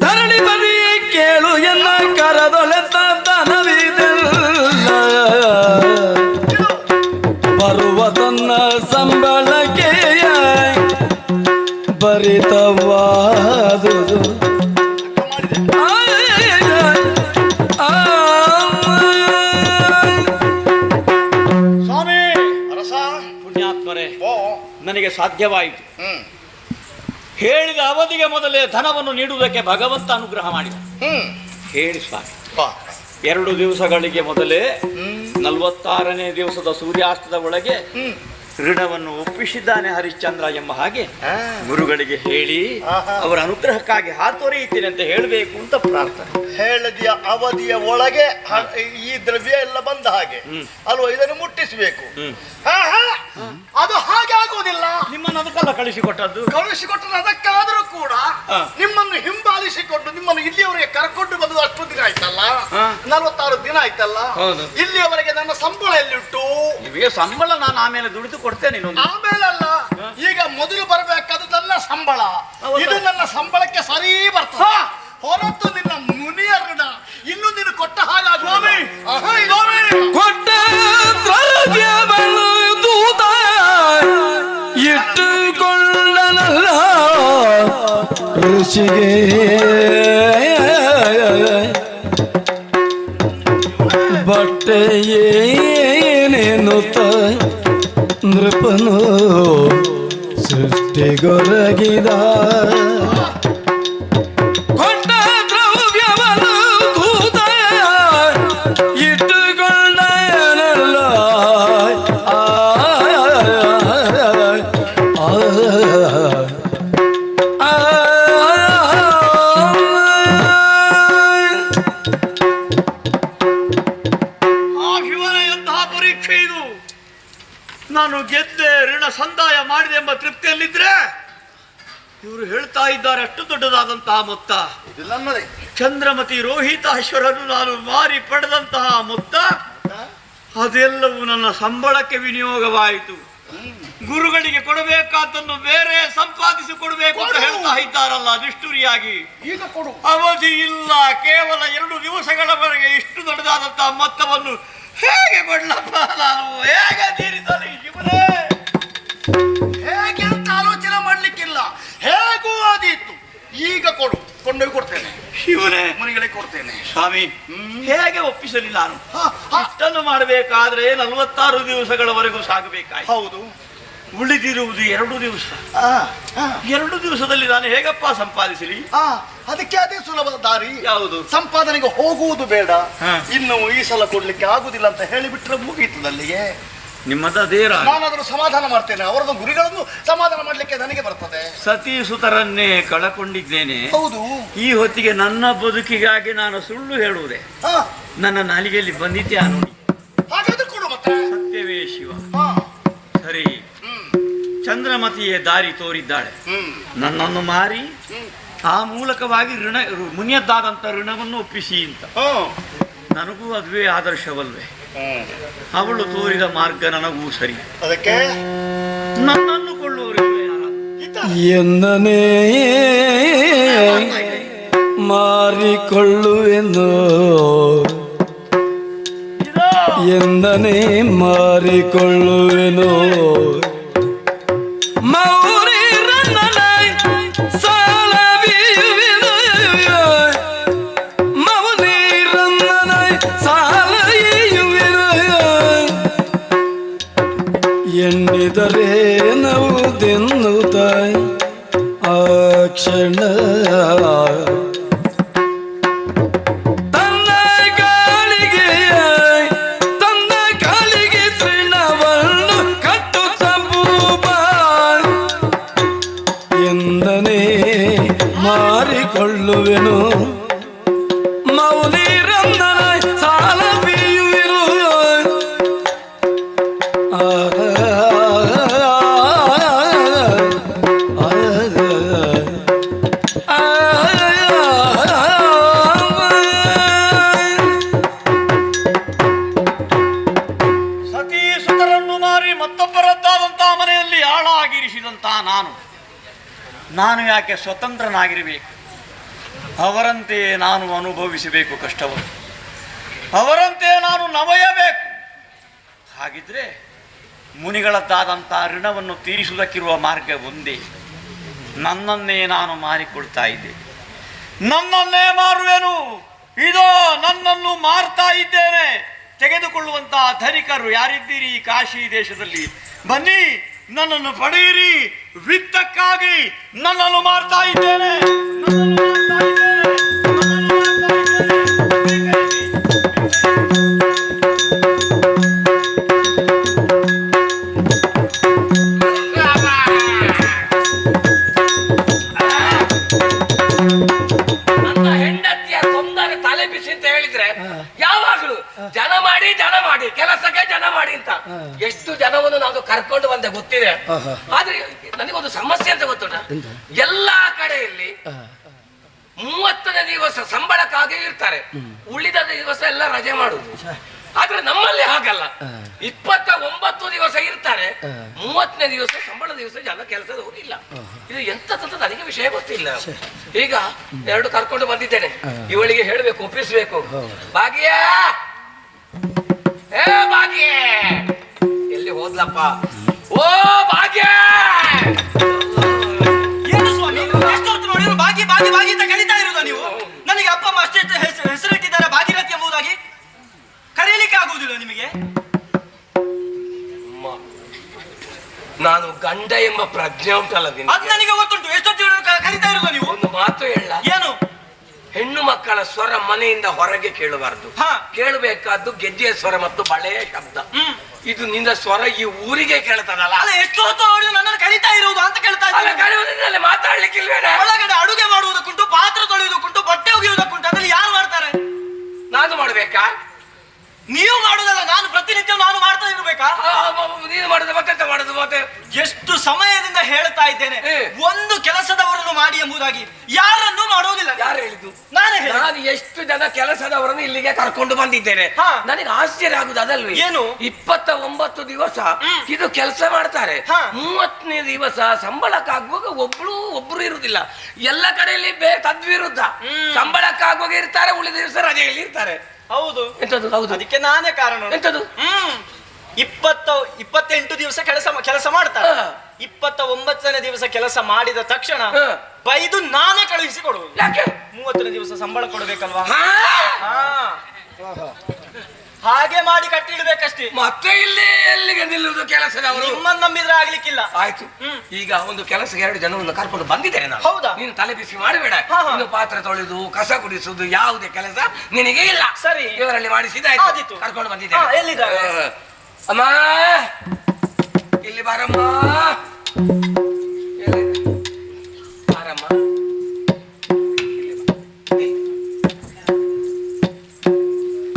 ಧರಣಿ ಬದಿಯೇ ಕೇಳು ಎನ್ನ ಕರದೊಳೆತ ತನವಿದೆಲ್ಲ ಬರುವ ತನ್ನ ಸಂಬಳಕ್ಕೆ ಬರಿತವಾದುದು ಸ್ವಾಮಿ ಪುಣ್ಯಾತ್ಮರೇ ನನಗೆ ಸಾಧ್ಯವಾಯಿತು ಹ್ಮ್ ಹೇಳಿದ ಅವಧಿಗೆ ಮೊದಲೇ ಧನವನ್ನು ನೀಡುವುದಕ್ಕೆ ಭಗವಂತ ಅನುಗ್ರಹ ಮಾಡಿದ. ಹೇಳಿ ಸ್ವಾಮಿ. ಎರಡು ದಿವಸಗಳಿಗೆ ಮೊದಲೇ ನಲವತ್ತಾರನೇ ದಿವಸದ ಸೂರ್ಯಾಸ್ತದ ಒಳಗೆ ಋಣವನ್ನು ಒಪ್ಪಿಸಿದ್ದಾನೆ ಹರಿಶ್ಚಂದ್ರ ಎಂಬ ಹಾಗೆ ಗುರುಗಳಿಗೆ ಹೇಳಿ. ಅವರ ಅನುಗ್ರಹಕ್ಕಾಗಿ ಹಾತೊರೆಯುತ್ತೇನೆ ಅಂತ ಹೇಳಬೇಕು ಅಂತ ಪ್ರಾರ್ಥನೆ. ಹೇಳಿದ ಅವಧಿಯ ಒಳಗೆ ಈ ದ್ರವ್ಯ ಎಲ್ಲ ಬಂದ ಹಾಗೆ. ಅಲ್ವಾ? ಇದನ್ನು ಮುಟ್ಟಿಸಬೇಕು. ಹ್ಮ್. ಅದು ಹಾಗೆ ಆಗುವುದಿಲ್ಲ. ನಿಮ್ಮನ್ನು ಅದಕ್ಕೆಲ್ಲ ಕಳಿಸಿಕೊಟ್ಟದ್ದು? ಕಳುಹಿಸಿಕೊಟ್ಟರೆ ಅದಕ್ಕಾದರೂ ಕೂಡ ಹಾ. ನಿಮ್ಮನ್ನು ಹಿಂಬಾಲಿಸಿಕೊಂಡು ನಿಮ್ಮನ್ನು ಇಲ್ಲಿಯವರೆಗೆ ಕರ್ಕೊಂಡು ಬಂದು ಅಷ್ಟು ದಿನ ಆಯ್ತಲ್ಲ? ಹಾ. ನಲವತ್ತಾರು ದಿನ ಆಯ್ತಲ್ಲ? ಹೌದು. ಇಲ್ಲಿಯವರೆಗೆ ನನ್ನ ಸಂಬಳ ಎಲ್ಲಿಟ್ಟು ನಿಮಗೆ ಸಂಬಳ ನಾನು ಆಮೇಲೆ ದುಡಿದು ಕೊಡ್ತೇನೆ ಆಮೇಲೆ ಅಲ್ಲ ಈಗ ಮೊದಲು ಬರಬೇಕಾದ ನನ್ನ ಸಂಬಳ. ಹೌದಾ? ಇದು ನನ್ನ ಸಂಬಳಕ್ಕೆ ಸರಿ ಬರ್ತದೆ. ಹೊರತು ನಿನ್ನ ಮುನಿಯ ಋಣ ನೃಪನು ಸೃಷ್ಟಿಗೊರಗಿದ ಎಂಬ ತೃಪ್ತಿಯಲ್ಲಿದ್ರೆ ಇವರು ಹೇಳ್ತಾ ಇದ್ದಾರೆ ಅಷ್ಟು ದೊಡ್ಡದಾದಂತಹ ಮೊತ್ತ. ಚಂದ್ರಮತಿ ರೋಹಿತಾಶ್ವರನು ನಾನು ಮಾರಿ ಪಡೆದಂತಹ ಮೊತ್ತ ಅದೆಲ್ಲವೂ ನನ್ನ ಸಂಬಳಕ್ಕೆ ವಿನಿಯೋಗವಾಯಿತು. ಗುರುಗಳಿಗೆ ಕೊಡಬೇಕಾದನ್ನು ಬೇರೆ ಸಂಪಾದಿಸಿ ಕೊಡಬೇಕು ಅಂತ ಹೇಳ್ತಾ ಇದ್ದಾರಲ್ಲ ನಿಷ್ಠುರಿಯಾಗಿ ಅವಧಿ ಇಲ್ಲ ಕೇವಲ ಎರಡು ದಿವಸಗಳವರೆಗೆ ಇಷ್ಟು ದೊಡ್ಡದಾದಂತಹ ಮೊತ್ತವನ್ನು ಹೇಗೆ ಕೊಡ್ಲಪ್ಪ ನಾನು? ಸ್ವಾಮಿ. ಹೇಗೆ ಒಪ್ಪಿಸಲಿ ನಾನು? ಅಷ್ಟನ್ನು ಮಾಡಬೇಕಾದ್ರೆ ನಲವತ್ತಾರು ದಿವಸಗಳವರೆಗೂ ಸಾಗಬೇಕಾಯ್ತು. ಹೌದು. ಉಳಿದಿರುವುದು ಎರಡು ದಿವಸ. ಎರಡು ದಿವಸದಲ್ಲಿ ನಾನು ಹೇಗಪ್ಪ ಸಂಪಾದಿಸಲಿ? ಅದಕ್ಕೆ ಅದೇ ಸುಲಭದ ದಾರಿ. ಯಾವುದು? ಸಂಪಾದನೆಗೆ ಹೋಗುವುದು ಬೇಡ. ಇನ್ನು ಈ ಸಲ ಕೊಡ್ಲಿಕ್ಕೆ ಆಗುದಿಲ್ಲ ಅಂತ ಹೇಳಿಬಿಟ್ರೆ ಮುಗೀತದೆ ಅಲ್ಲಿಗೆ ನಿಮ್ಮದು ಅದೇ ರಾಗ. ನಾನು ಅದನ್ನು ಸಮಾಧಾನ ಮಾಡ್ತೇನೆ. ಅವರದ್ದು ಗುರಿಗಳನ್ನು ಸಮಾಧಾನ ಮಾಡಲಿಕ್ಕೆ ನನಗೆ ಬರ್ತದೆ. ಸತಿ ಸುತರನ್ನೇ ಕಳಕೊಂಡಿದ್ದೇನೆ. ಹೌದು. ಈ ಹೊತ್ತಿಗೆ ನನ್ನ ಬದುಕಿಗಾಗಿ ನಾನು ಸುಳ್ಳು ಹೇಳುವುದೇ. ಹ, ನನ್ನ ನಾಲಿಗೆಯಲ್ಲಿ ಬಂದಿದ್ದೇ ನೋಡಿ. ಹಾಗಾದ್ರೆ ಕೊಡು ಮತ್ತೆ. ಸತ್ಯವೇ ಶಿವ. ಹ, ಸರಿ. ಹ್ಮ್, ಚಂದ್ರಮತಿಯೇ ದಾರಿ ತೋರಿದ್ದಾಳೆ. ಹ್ಮ್, ನನ್ನನ್ನು ಮಾರಿ ಹ್ಮ್, ಆ ಮೂಲಕವಾಗಿ ಋಣ ಮುನಿಯದ್ದಾದಂಥ ಋಣವನ್ನು ಒಪ್ಪಿಸಿ ಅಂತ. ಹ, ನನಗೂ ಅದುವೇ ಆದರ್ಶವಲ್ವೇ. ಅವಳು ತೋರಿದ ಮಾರ್ಗ ನನಗೂ ಸರಿ. ಅದಕ್ಕೆ? ನನ್ನನ್ನು ಕೊಳ್ಳುವರು ಯಾರು? ಎಂದನೆ ಎಂದನೇ ಮಾರಿಕೊಳ್ಳುವೆನು. ಇದೋ. ಎಂದನೇ ಮಾರಿಕೊಳ್ಳುವೆನು. ಮೌರಿ ರನ್ನನೈ ಕ್ಷಣ ನಾನು ಯಾಕೆ ಸ್ವತಂತ್ರನಾಗಿರಬೇಕು? ಅವರಂತೆ ನಾನು ಅನುಭವಿಸಬೇಕು ಕಷ್ಟವನ್ನು. ಅವರಂತೆ ನಾನು ನವಯಬೇಕು ಹಾಗಿದ್ರೆ ಮುನಿಗಳದ್ದಾದಂಥ ಋಣವನ್ನು ತೀರಿಸುವುದಕ್ಕಿರುವ ಮಾರ್ಗ ಒಂದೇ. ನನ್ನನ್ನೇ ನಾನು ಮಾರಿಕೊಳ್ತಾ ಇದ್ದೆ. ನನ್ನನ್ನೇ ಮಾರುವೆನು. ಇದೋ ನನ್ನನ್ನು ಮಾರ್ತಾ ಇದ್ದೇನೆ. ತೆಗೆದುಕೊಳ್ಳುವಂತಹ ಧನಿಕರು ಯಾರಿದ್ದೀರಿ ಕಾಶಿ ದೇಶದಲ್ಲಿ? ಬನ್ನಿ. ನನ್ನನ್ನು ಪಡೆಯಿರಿ. ವಿತ್ತಕ್ಕಾಗಿ ನನ್ನನ್ನು ಮಾಡ್ತಾ ಇದ್ದೇನೆ. ಎಷ್ಟು ಜನವನ್ನು ನಾನು ಕರ್ಕೊಂಡು ಬಂದೆ ಗೊತ್ತಿದೆ. ಆದ್ರೆ ನನಗೊಂದು ಸಮಸ್ಯೆ ಅಂತ ಗೊತ್ತುಂಟ? ಎಲ್ಲಾ ಕಡೆಯಲ್ಲಿ ಮೂವತ್ತನೇ ದಿವಸ ಸಂಬಳಕ್ಕಾಗಿ ಇರ್ತಾರೆ. ಉಳಿದ ದಿವಸ ಎಲ್ಲ ರಜೆ ಮಾಡುದು ಆದ್ರೆ ನಮ್ಮಲ್ಲಿ ಹಾಗಲ್ಲ. ಇಪ್ಪತ್ತ ಒಂಬತ್ತು ದಿವಸ ಇರ್ತಾರೆ. ಮೂವತ್ತನೇ ದಿವಸ ಸಂಬಳ ದಿವಸ ಜನ ಕೆಲಸದವರು ಇಲ್ಲ. ಇದು ಎಂತದಂತ ನನಗೆ ವಿಷಯ ಗೊತ್ತಿಲ್ಲ. ಈಗ ಎರಡು ಕರ್ಕೊಂಡು ಬಂದಿದ್ದೇನೆ. ಇವಳಿಗೆ ಹೇಳ್ಬೇಕು ಒಪ್ಪಿಸ್ಬೇಕು. ಭಾಗ್ಯ! ಏ ಭಾಗ್ಯ! ಹೋದ್ಲಪ್ಪ ಓ ಭಾಗ್ಯ! ಏನು ಸ್ವಾಮಿ ಎಷ್ಟೊತ್ತು ನೋಡಿದ್ರು ಭಾಗಿ ಭಾಗಿ ಭಾಗಿ ಅಂತ ಕರೀತಾ ಇರೋದ ನೀವು? ನನಗೆ ಅಪ್ಪ ಅಮ್ಮ ಅಷ್ಟೇ ಹೆಸರು ಹೆಸರಿಟ್ಟಿದ್ದಾರೆ ಭಾಗೀರಥಿ ಎಂಬುದಾಗಿ. ಕರೀಲಿಕ್ಕೆ ಆಗುವುದಿಲ್ಲ ನಿಮಗೆ? ನಾನು ಗಂಡ ಎಂಬ ಪ್ರಜ್ಞೆ ಉಂಟಲ್ಲ ಅದು ನಿನಗೆ ನನಗೆ ಗೊತ್ತುಂಟು ಎಷ್ಟೊತ್ತು ಕಲಿತಾ ಕರೀತಾ ಇರೋದ ನೀವು? ಒಂದು ಮಾತು ಹೇಳ. ಏನು? ಹೆಣ್ಣು ಮಕ್ಕಳ ಸ್ವರ ಮನೆಯಿಂದ ಹೊರಗೆ ಕೇಳಬಾರದು. ಹಾ. ಕೇಳಬೇಕಾದ್ದು ಗೆಜ್ಜೆಯ ಸ್ವರ ಮತ್ತು ಬಳೆಯ ಶಬ್ದ. ಹ್ಮ್. ಇದು ನಿಂದ ಸ್ವರ ಈ ಊರಿಗೆ ಕೇಳ್ತದಲ್ಲ? ಅಲ್ಲ ಎಷ್ಟೊತ್ತು ಅವಳು ನನ್ನ ಕರಿತಾ ಇರುವುದು ಅಂತ ಕೇಳ್ತಾ ಅಲ್ಲ ಇದ್ದಾರೆ ಕರೆಯುವುದರಲ್ಲಿ ಮಾತಾಡ್ಲಿಕ್ಕಿಲ್ವೇನೆ? ಒಳಗಡೆ ಅಡುಗೆ ಮಾಡುವುದಕ್ಕುಂಟು ಪಾತ್ರ ತೊಳೆಯುವುದಕ್ಕುಂಟು ಬಟ್ಟೆ ಒಗೆಯುವುದಕ್ಕುಂಟು ಅದ್ರಲ್ಲಿ ಯಾರು ಮಾಡ್ತಾರೆ? ನಾನು ಮಾಡ್ಬೇಕಾ? ನೀವು ಮಾಡುದಲ್ಲ ನಾನು ಪ್ರತಿನಿತ್ಯ ನಾನು ಮಾಡ್ತಾ ಇರ್ಬೇಕಾ? ನೀನು ಮಾಡುದು ಮತ್ತೆಂತ ಮಾಡುದು ಮತ್ತೆ ಎಷ್ಟು ಸಮಯದಿಂದ ಹೇಳ್ತಾ ಇದ್ದೇನೆ. ಏ. ಒಂದು ಕೆಲಸದವರನ್ನು ಮಾಡಿ ಎಂಬುದಾಗಿ. ಯಾರನ್ನು ಮಾಡೋದಿಲ್ಲ. ಯಾರು ಹೇಳಿದ್ದು? ನಾನು. ನಾನು ಎಷ್ಟು ಜನ ಕೆಲಸದವರನ್ನು ಇಲ್ಲಿಗೆ ಕರ್ಕೊಂಡು ಬಂದಿದ್ದೇನೆ. ಹಾ. ನನಗೆ ಆಶ್ಚರ್ಯ ಆಗುದು ಅದಲ್ವೇ? ಏನು? ಇಪ್ಪತ್ತ ಒಂಬತ್ತು ದಿವಸ ಹ್ಮ್. ಇದು ಕೆಲಸ ಮಾಡ್ತಾರೆ. ಹಾ. ಮೂವತ್ತನೇ ದಿವಸ ಸಂಬಳಕ್ಕಾಗುವಾಗ ಒಬ್ಳು ಒಬ್ರು ಇರುದಿಲ್ಲ ಎಲ್ಲ ಕಡೆಯಲ್ಲಿ ಬೇ ತದ್ವಿರುದ್ಧ. ಸಂಬಳಕ್ಕಾಗುವಾಗ ಇರ್ತಾರೆ ಉಳಿದ ದಿವಸ ರಜೆಯಲ್ಲಿ ಇರ್ತಾರೆ. ಹೌದು. ಎಂತದ್ದು ಹೌದು. ಅದಕ್ಕೆ ನಾನೇ ಕಾರಣ. ಎಂತದ್ದು ಹ್ಮ್. ಇಪ್ಪತ್ತ ಇಪ್ಪತ್ತೆಂಟು ದಿವಸ ಕೆಲಸ ಕೆಲಸ ಮಾಡ್ತಾರೆ. ಇಪ್ಪತ್ತ ಒಂಬತ್ತನೇ ದಿವಸ ಕೆಲಸ ಮಾಡಿದ ತಕ್ಷಣ ಬೈದು ನಾನೇ ಕಳುಹಿಸಿ ಕೊಡುವುದು. ಮೂವತ್ತನೇ ದಿವಸ ಸಂಬಳ ಕೊಡಬೇಕಲ್ವಾ. ಹಾಗೆ ಮಾಡಿ ಕಟ್ಟಿಡ್ಬೇಕಷ್ಟೇ. ಮತ್ತೆ ಇಲ್ಲಿ ಎಲ್ಲಿಗೆ ನಿಲ್ಲುವುದು ಕೆಲಸದವರು ನಿಮ್ಮನ್ನ ನಂಬಿದ್ರೆ ಆಗ್ಲಿಕ್ಕಿಲ್ಲ. ಆಯ್ತು. ಈಗ ಒಂದು ಕೆಲಸ ಎರಡು ಜನವನ್ನು ಕರ್ಕೊಂಡು ಬಂದಿದ್ದೇನೆ ನಾನು. ಹೌದಾ? ನೀನು ತಲೆ ಬಿಸಿ ಮಾಡಬೇಡ. ಒಂದು ಪಾತ್ರೆ ತೊಳೆದು ಕಸ ಗುಡಿಸುವುದು ಯಾವುದೇ ಕೆಲಸ ನಿನಗೆ ಇಲ್ಲ. ಸರಿ. ಇವರಲ್ಲಿ ಮಾಡಿಸಿದ. ಕರ್ಕೊಂಡು ಬಂದಿದ್ದೇನೆ. ಎಲ್ಲಿದ್ದಾರೆ? ಅಮ್ಮ! ಇಲ್ಲಿ ಬಾರಮ್ಮ? ಬಾರಮ್ಮ.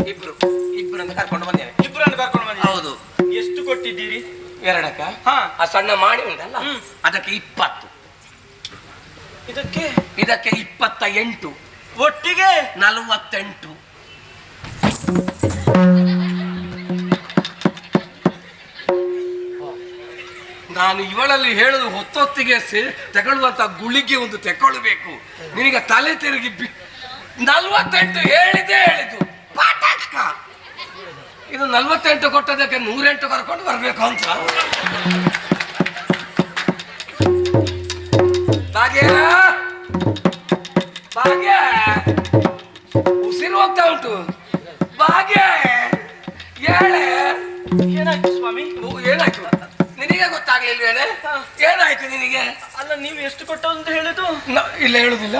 ಇಬ್ರು. ಇಬ್ರನ್ನು ಕರ್ಕೊಂಡು ಬಂದೇನೆ ಇಬ್ಬರನ್ನು ಕರ್ಕೊಂಡು ಬಂದಿ ಹೌದು. ಎಷ್ಟು ಕೊಟ್ಟಿದ್ದೀರಿ? ಎರಡಕ್ಕ? ಹಾ. ಆ ಸಣ್ಣ ಮಾಡಿ ಉಂಟಲ್ಲ? ಹ್ಮ್. ಅದಕ್ಕೆ ಇಪ್ಪತ್ತು. ಇದಕ್ಕೆ? ಇದಕ್ಕೆ ಇಪ್ಪತ್ತ ಎಂಟು. ಒಟ್ಟಿಗೆ? ನಲವತ್ತೆಂಟು. ನಾನು ಇವಳಲ್ಲಿ ಹೇಳಲು ಹೊತ್ತೊತ್ತಿಗೆ ಸೇ ತಗೊಳ್ಳುವಂತ ಗುಳಿಗೆ ಒಂದು ತಗೊಳ್ಬೇಕು ನಿನಗೆ ತಲೆ ತಿರುಗಿ ಬಿ ನಲ್ವತ್ತೆಂಟು ಹೇಳಿದೆ ಹೇಳಿದ್ದು. ಪಾಠಕ್ಕ ಇದು ನಲ್ವತ್ತೆಂಟು ಕೊಟ್ಟದಕ್ಕೆ ನೂರೆಂಟು ಕರ್ಕೊಂಡು ಬರಬೇಕು ಅಂತ. ಭಾಗ್ಯ ಉಸಿರು ಹೋಗ್ತಾ ಉಂಟು. ಭಾಗ್ಯ ಏಳೆ ಏನಾಯ್ತು ಸ್ವಾಮಿ? ಏನಾಯ್ತು? ನಿನಗೆ ಗೊತ್ತಾಗ್ಲಿಲ್ವೇನೆ ಏನಾಯ್ತು ನಿನಗೆ? ಅಲ್ಲ ನೀವು ಎಷ್ಟು ಕೊಟ್ಟು ಅಂತ ಹೇಳಿದ್ದು? ನ- ಇಲ್ಲ ಹೇಳುದಿಲ್ಲ.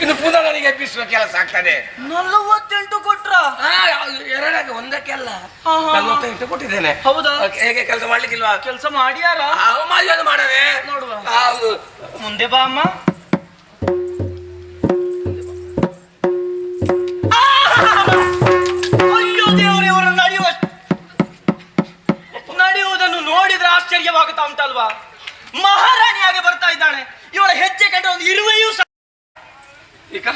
ಇನ್ನು ಪುನಃ ನನಗೆ ಎಬ್ಬಿಸುವ ಕೆಲಸ ಆಗ್ತದೆ. ನಲವತ್ತೆಂಟು ಕೊಟ್ರ? ಆ, ಎರಡಕ್ಕೆ ಒಂದಕ್ಕೆ ಅಲ್ಲ. ಹಾ, ಹಾ. ನಲ್ವತ್ತೆಂಟು ಕೊಟ್ಟಿದ್ದೇನೆ. ಹೌದಾ? ಓಕೆ, ಹೇಗೆ ಕೆಲಸ ಮಾಡ್ಲಿಕ್ಕಿಲ್ವಾ? ಕೆಲಸ ಮಾಡ್ಯಾರ? ಅವಮಾನ ಮಾಡದೆ ನೋಡುವ. ಹೌದು. ಮುಂದೆ ಬಾ ಅಮ್ಮ. ಸಾಧ್ಯವಾಗುತ್ತಾ ಉಂಟಲ್ವಾ? ಮಹಾರಾಣಿಯಾಗಿ ಬರ್ತಾ ಇದ್ದಾಳೆ. ಇವಳ ಹೆಜ್ಜೆ ಕಂಡ್ರೆ ಒಂದು ಇರುವೆಯೂ ಈಗ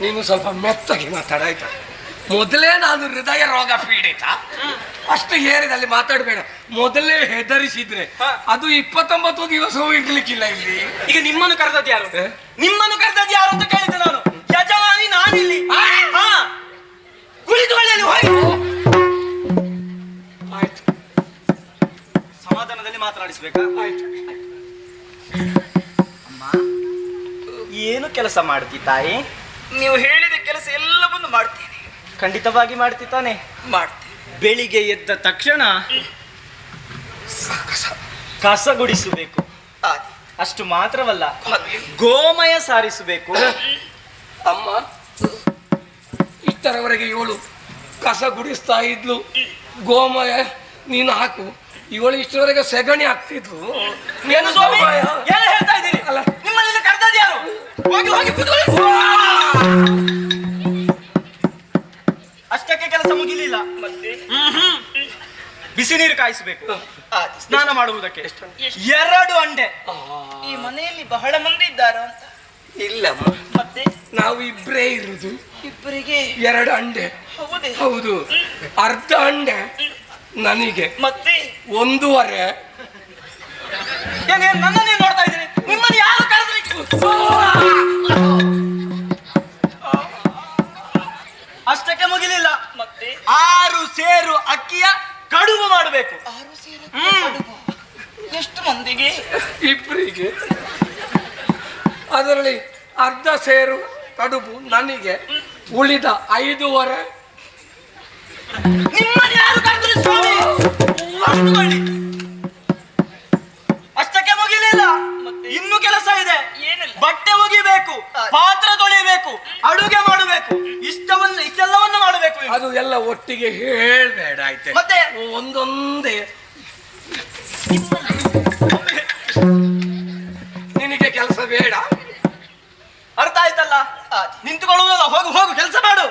ನೀನು ಸ್ವಲ್ಪ ಮೆತ್ತಗೆ ಮಾತಾಡ ಮೊದಲೇ ನಾನು ಹೃದಯ ರೋಗ ಪೀಡಿತ. ಅಷ್ಟು ಏರಿದಲ್ಲಿ ಮಾತಾಡಬೇಡ. ಮೊದಲೇ ಹೆದರಿಸಿದ್ರೆ ಅದು ಇಪ್ಪತ್ತೊಂಬತ್ತು ದಿವಸವೂ ಇರ್ಲಿಕ್ಕಿಲ್ಲ ಇಲ್ಲಿ. ಈಗ ನಿಮ್ಮನ್ನು ಕರೆದದ್ದು ಯಾರು? ನಿಮ್ಮನ್ನು ಕರೆದದ್ದು ಯಾರು ಅಂತ ಕೇಳಿದ್ದೆ ನಾನು. ಯಜಮಾನಿ ನಾನಿಲ್ಲಿ. ಕುಳಿತುಕೊಳ್ಳಲು ಹೋಗಿ ಅಮ್ಮ ಏನು ಕೆಲಸ ಮಾಡ್ತಿ ತಾಯಿ? ನೀವು ಹೇಳಿದ ಕೆಲಸ ಎಲ್ಲವನ್ನು ಮಾಡ್ತೀನಿ. ಖಂಡಿತವಾಗಿ ಮಾಡ್ತಿ ತಾನೆ. ಮಾಡ್ತೀನಿ. ಬೆಳಿಗ್ಗೆ ಎದ್ದ ತಕ್ಷಣ ಕಸ. ಗುಡಿಸಬೇಕು. ಅಷ್ಟು ಮಾತ್ರವಲ್ಲ ಗೋಮಯ ಸಾರಿಸಬೇಕು. ಅಮ್ಮ ಇಷ್ಟರವರೆಗೆ ಇವಳು ಕಸ ಗುಡಿಸ್ತಾ ಇದ್ಲು. ಗೋಮಯ ನೀನು ಹಾಕು. ಇವಳು ಇಷ್ಟರವರೆಗೆ ಸೆಗಣಿ ಆಗ್ತಿದ್ಲು ಏನು ಸ್ವಾಮಿ? ಏನು ಹೇಳ್ತಾ ಇದ್ದೀರಿ? ಅಲ್ಲ. ನಿಮ್ಮಲ್ಲಿ ಕರ್ತದ ಯಾರು? ಹೋಗಿ ಹೋಗಿ ಕೂತ್ಕೊಳ್ಳಿ. ಅಷ್ಟಕ್ಕೆ ಕೆಲಸ ಮುಗಿಲಿಲ್ಲ. ಮತ್ತೆ. ಬಿಸಿ ನೀರು ಕಾಯಿಸಬೇಕು. ಸ್ನಾನ ಮಾಡುವುದಕ್ಕೆ. ಎರಡು ಅಂಡೆ. ಈ ಮನೆಯಲ್ಲಿ ಬಹಳ ಮಂದಿ ಇದ್ದಾರಾ ಅಂತ. ಇಲ್ಲ ಮತ್ತೆ? ನಾವು ಇಬ್ಬರೇ ಇರುದು. ಇಬ್ಬರಿಗೆ ಎರಡು ಅಂಡೆ. ಹೌದೇ? ಹೌದು. ಅರ್ಧ ಅಂಡೆ ನನಗೆ. ಮತ್ತೆ? ಒಂದೂವರೆ. ನನ್ನನ್ನೇ ನೋಡ್ತಾ ಇದ್ದೀನಿ. ನಿಮ್ಮನ್ನು ಯಾರು ಕರೆದ್ರಿ? ಅಷ್ಟಕ್ಕೆ ಮುಗಿಲಿಲ್ಲ. ಮತ್ತೆ? ಆರು ಸೇರು ಅಕ್ಕಿಯ ಕಡುಬು ಮಾಡಬೇಕು. ಆರು ಸೇರು. ಎಷ್ಟು ಮಂದಿಗೆ? ಇಬ್ಬರಿಗೆ ಅದರಲ್ಲಿ ಅರ್ಧ ಸೇರು ಕಡುಬು ನನಗೆ ಉಳಿದ ಐದೂವರೆ. ನಿಮ್ಮನ್ನು ಯಾರು ಕರೆದ್ರಿ ಸ್ವಾಮಿ? ಅಷ್ಟಕ್ಕೆ ಮುಗಿಲಿಲ್ಲ. ಇನ್ನು ಕೆಲಸ ಇದೆ. ಬಟ್ಟೆ ಒಗಿಬೇಕು ಪಾತ್ರ ತೊಳಿಬೇಕು ಅಡುಗೆ ಮಾಡಬೇಕು ಇಷ್ಟವನ್ನು ಇಷ್ಟೆಲ್ಲವನ್ನು ಮಾಡಬೇಕು ಅದು ಎಲ್ಲ ಒಟ್ಟಿಗೆ ಹೇಳ್ಬೇಡ ಆಯ್ತು? ಮತ್ತೆ? ಒಂದೊಂದೇ. ನಿನಗೆ ಕೆಲಸ ಬೇಡ? ಅರ್ಥ ಆಯ್ತಲ್ಲ? ನಿಂತುಕೊಳ್ಳುವುದಲ್ಲ ಹೋಗು ಹೋಗು ಕೆಲಸ ಮಾಡು.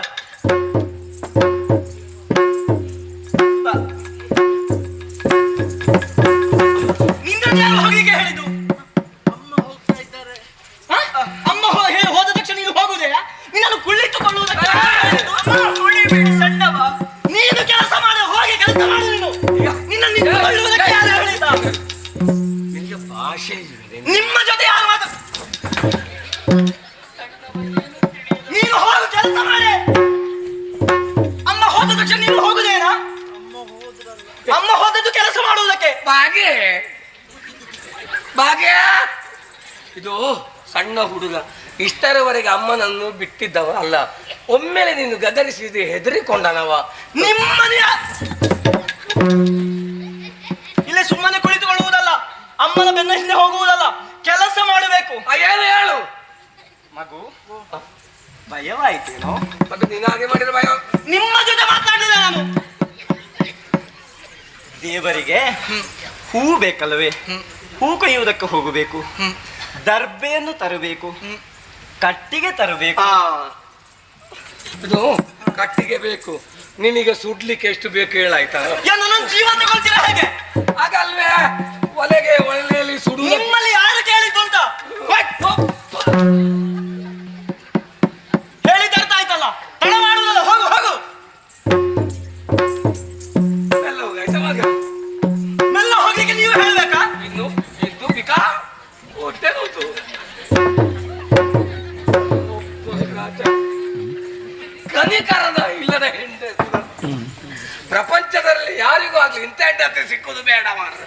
ಇಷ್ಟರವರೆಗೆ ಅಮ್ಮನನ್ನು ಬಿಟ್ಟಿದ್ದವ ಅಲ್ಲ. ಒಮ್ಮೆಲೆ ನೀನು ಗದರಿಸಿದೆ ಹೆದರಿಕೊಂಡನವ. ನಿಮ್ಮನೆಯ ಇಲ್ಲೇ ಸುಮ್ಮನೆ ಕುಳಿತುಕೊಳ್ಳುವುದಲ್ಲ. ಅಮ್ಮನ ಬೆನ್ನ ಹಿಂದೆ ಹೋಗುವುದಲ್ಲ. ಕೆಲಸ ಮಾಡಬೇಕು. ಏನು ಹೇಳು? ಮಗು ಭಯವಾಯ್ತೇನೋ? ಮತ್ತೆ ನೀನು ಹಾಗೆ ಮಾಡಿದ ಭಯ ನಿಮ್ಮ ಜೊತೆ ಮಾತಾಡಲಿಲ್ಲ ನಾನು. ದೇವರಿಗೆ ಹೂ ಬೇಕಲ್ಲವೇ? ಹೂ ಕೊಯ್ಯುವುದಕ್ಕೆ ಹೋಗಬೇಕು. ದರ್ಬೆಯನ್ನು ತರಬೇಕು. ಕಟ್ಟಿಗೆ ತರಬೇಕು. ಆ, ಇದು ಕಟ್ಟಿಗೆ ಬೇಕು. ನಿನಗೆ ಸುಡ್ಲಿಕ್ಕೆ ಎಷ್ಟು ಬೇಕು ಹೇಳಾಯ್ತಾ ಏನು ನನ್ನ ಜೀವ ತಗೊಳ್ತೀರಾ ಹೇಗೆ? ಹಾಗಲ್ವೇ? ಒಲೆಗೆ ಒಲೆಯಲ್ಲಿ ಸುಡು. ನಿಮ್ಮಲ್ಲಿ ಯಾರು ಕೇಳಿದ್ದು ಅಂತ? ಆಗ್ಲಿ ಇಂಥ ಹೆಂಡತಿ ಸಿಕ್ಕುದು ಬೇಡ ಮಾರ್ರೆ.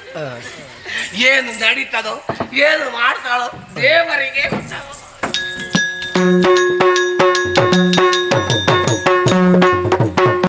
ಏನು ನಡೀತದೋ ಏನು ಮಾಡ್ತಾಳೋ ದೇವರಿಗೆ.